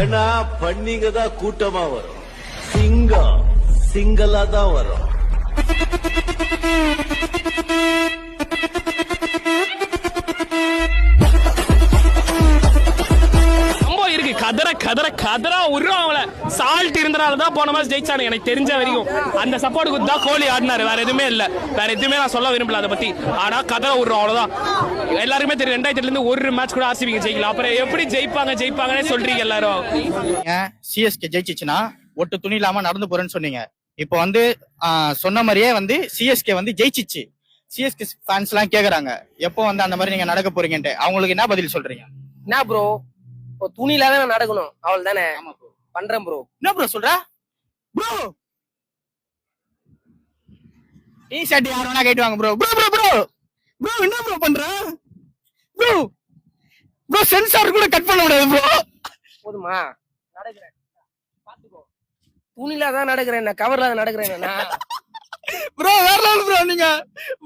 ஏன்னா பண்ணிங்க தான் கூட்டமா வரும். சிங்கம் சிங்கலா தான் வரும். கதற கதற கதற விடுறோம் அவங்கள சால்ட் இருந்தனால தான் போன மேட்ச் ஜெயிச்சானு. எனக்கு தெரிஞ்ச வரைக்கும். அந்த சப்போர்ட் கொடுத்தா கோலி ஆடினாரு. வேற எதுவுமே இல்ல. வேற எதுவுமே நான் சொல்ல விரும்பல அதை பத்தி. ஆனா கதற விடுறோம் அவ்வளவுதான். எல்லாருமே தெரியும். ரெண்டாயிரத்துல இருந்து ஒரு மேட்ச் கூட ஆர்சிபிங்க ஜெயிக்கலாம் அப்புறம் எப்படி ஜெயிப்பாங்க ஜெயிப்பாங்கன்னே சொல்றீங்க எல்லாரும். சிஎஸ்கே ஜெயிச்சிச்சுன்னா ஒட்டு துணி இல்லாம நடந்து போறேன்னு சொன்னீங்க. இப்போ வந்து ஆஹ், சொன்ன மாதிரியே வந்து சிஎஸ்கே வந்து ஜெயிச்சிச்சு. சிஎஸ்கே ஃபேன்ஸ் எல்லாம் கேக்குறாங்க. எப்போ வந்து அந்த மாதிரி நீங்க நடக்க போறீங்கன்ட்டு. அவங்களுக்கு என்ன பதில் சொல்றீங்க? என்ன ப்ரோ இப்போ துணி இல்லாத நான் நடக்கணும். அவள் தானே பண்றேன் ப்ரோ என்ன ப்ரோ சொல்ற? ப்ரோ டி ஷர்ட் யார் வேணா கேட்டுவாங்க bro bro bro bro bro என்ன ப்ரோ பண்ற? ப்ரோ ப்ரோ சென்சார் கூட கட் பண்ண முடியாது ப்ரோ போதுமா? நடக்கிறேன். பாத்துக்கோ துணி இல்லாத நடக்கிறேன். நான் கவர் இல்லாத நடக்கிறேன் நான் ப்ரோ வேற லெவல் ப்ரோ நீங்க.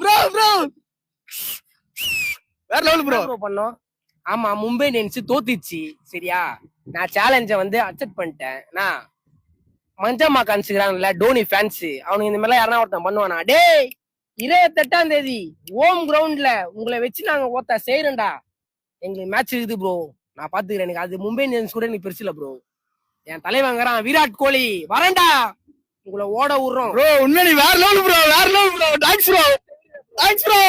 ப்ரோ ப்ரோ வேற லெவல் ப்ரோ ப்ரோ பண்ணோம்? ஆமா மும்பை இந்தியன்ஸ் தோத்துச்சு. சரியா? நான் சேலஞ்ச வந்து அக்செப்ட் பண்ணிட்டேன். நான் மஞ்சம்மா காமிச்சுக்கிறாங்கல்ல டோனி ஃபேன்ஸ் அவனுக்கு இந்த மாதிரிலாம் யாரா ஒருத்தன் பண்ணுவானா? டேய் இருபத்தெட்டாம் தேதி ஹோம் கிரவுண்ட்ல உங்களை வச்சு நாங்க ஒருத்த செய்யறோம்டா எங்களுக்கு மேட்ச் இருக்குது ப்ரோ நான் பாத்துக்கிறேன் எனக்கு அது மும்பை இந்தியன்ஸ் கூட எனக்கு பெருசு ப்ரோ என் தலைவங்கிறான் விராட் கோலி. வரேன்டா. உங்களை ஓட விடுறோம். ப்ரோ உண்மையிலே வேற லெவல் ப்ரோ வேற level bro thanks bro thanks bro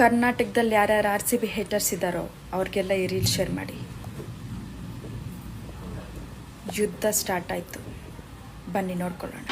ಕರ್ನಾಟಕದಲ್ಲಿ ಯಾರ್ಯಾರು ಆರ್ ಸಿ ಬಿ ಹೇಟರ್ಸ್ ಇದ್ದಾರೋ ಅವ್ರಿಗೆಲ್ಲ ಈ ರೀಲ್ ಶೇರ್ ಮಾಡಿ. ಯುದ್ಧ ಸ್ಟಾರ್ಟ್ ಆಯಿತು. ಬನ್ನಿ ನೋಡ್ಕೊಳ್ಳೋಣ.